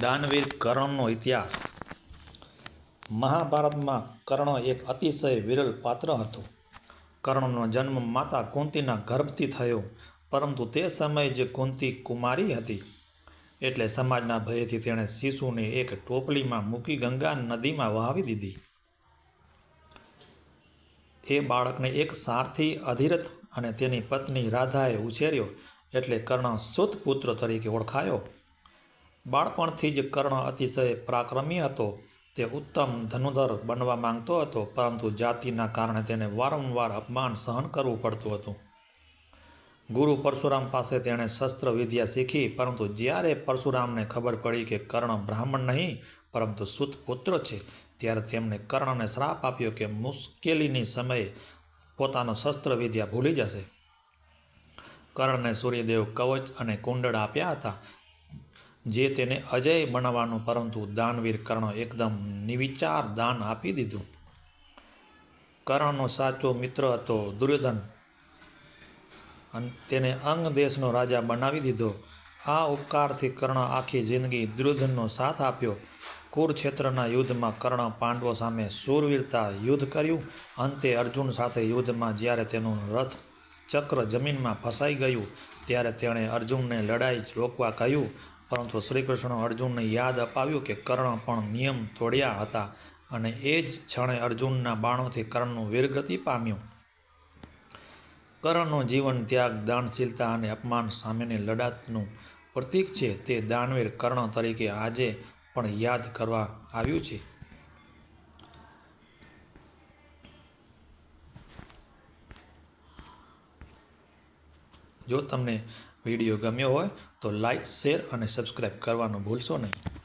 દાનવીર કર્ણનો ઇતિહાસ. મહાભારતમાં કર્ણ એક અતિશય વિરલ પાત્ર હતો. કર્ણનો જન્મ માતા કુંતીના ગર્ભથી થયો, પરંતુ તે સમયે જે કુંતી કુમારી હતી. એટલે સમાજના ભયથી તેણે શિશુને એક ટોપલીમાં મૂકી ગંગા નદીમાં વહાવી દીધી. એ બાળકને એક સારથી અધિરથ અને તેની પત્ની રાધાએ ઉછેર્યો, એટલે કર્ણ સુત પુત્ર તરીકે ઓળખાયો. બાળપણથી જ કર્ણ અતિશય પરાક્રમી હતો. તે ઉત્તમ ધનુધર બનવા માંગતો હતો, પરંતુ જાતિના કારણે તેને વારંવાર અપમાન સહન કરવું પડતું હતું. ગુરુ પરશુરામ પાસે તેણે શસ્ત્ર વિદ્યા શીખી, પરંતુ જ્યારે પરશુરામને ખબર પડી કે કર્ણ બ્રાહ્મણ નહીં, પરંતુ સુત પુત્ર છે, ત્યારે તેમણે કર્ણને શ્રાપ આપ્યો કે મુશ્કેલીની સમયે પોતાનો શસ્ત્ર વિદ્યા ભૂલી જશે. કર્ણને સૂર્યદેવ કવચ અને કુંડળ આપ્યા હતા. જે તેને અજય બનાવવાનું પરંતુ દાનવીર કર્ણ એકદમ નિવિચાર દાન આપી દીધું. કર્ણનો સાચો મિત્ર હતો દુર્યોધન. અને તેને અંગ દેશનો રાજા બનાવી દીધો. આ ઉપકારથી કર્ણ આખી જિંદગી દુર્યોધનનો સાથ આપ્યો. કુરુક્ષેત્રના યુદ્ધમાં કર્ણ પાંડવો સામે શૂરવીરતા યુદ્ધ કર્યું. અંતે અર્જુન સાથે યુદ્ધમાં જ્યારે તેનું રથ ચક્ર જમીનમાં ફસાઈ ગયું, ત્યારે તેણે અર્જુનને લડાઈ રોકવા કહ્યું. પરંતુ શ્રીકૃષ્ણ અર્જુનને યાદ અપાવ્યું કે કર્ણ પણ નિયમ તોડ્યા હતા અને એ જ ક્ષણે અર્જુનના બાણોથી કર્ણનું વીરગતિ પામ્યું. કર્ણનું જીવન ત્યાગ, દાનશીલતા અને અપમાન સામેની લડાતનું પ્રતીક છે તે દાનવીર કર્ણ તરીકે આજે પણ યાદ કરવા આવ્યું છે. જો તમને વીડિયો ગમ્યો હોય તો લાઇક શેર અને સબસ્ક્રાઈબ કરવાનું ભૂલશો નહીં.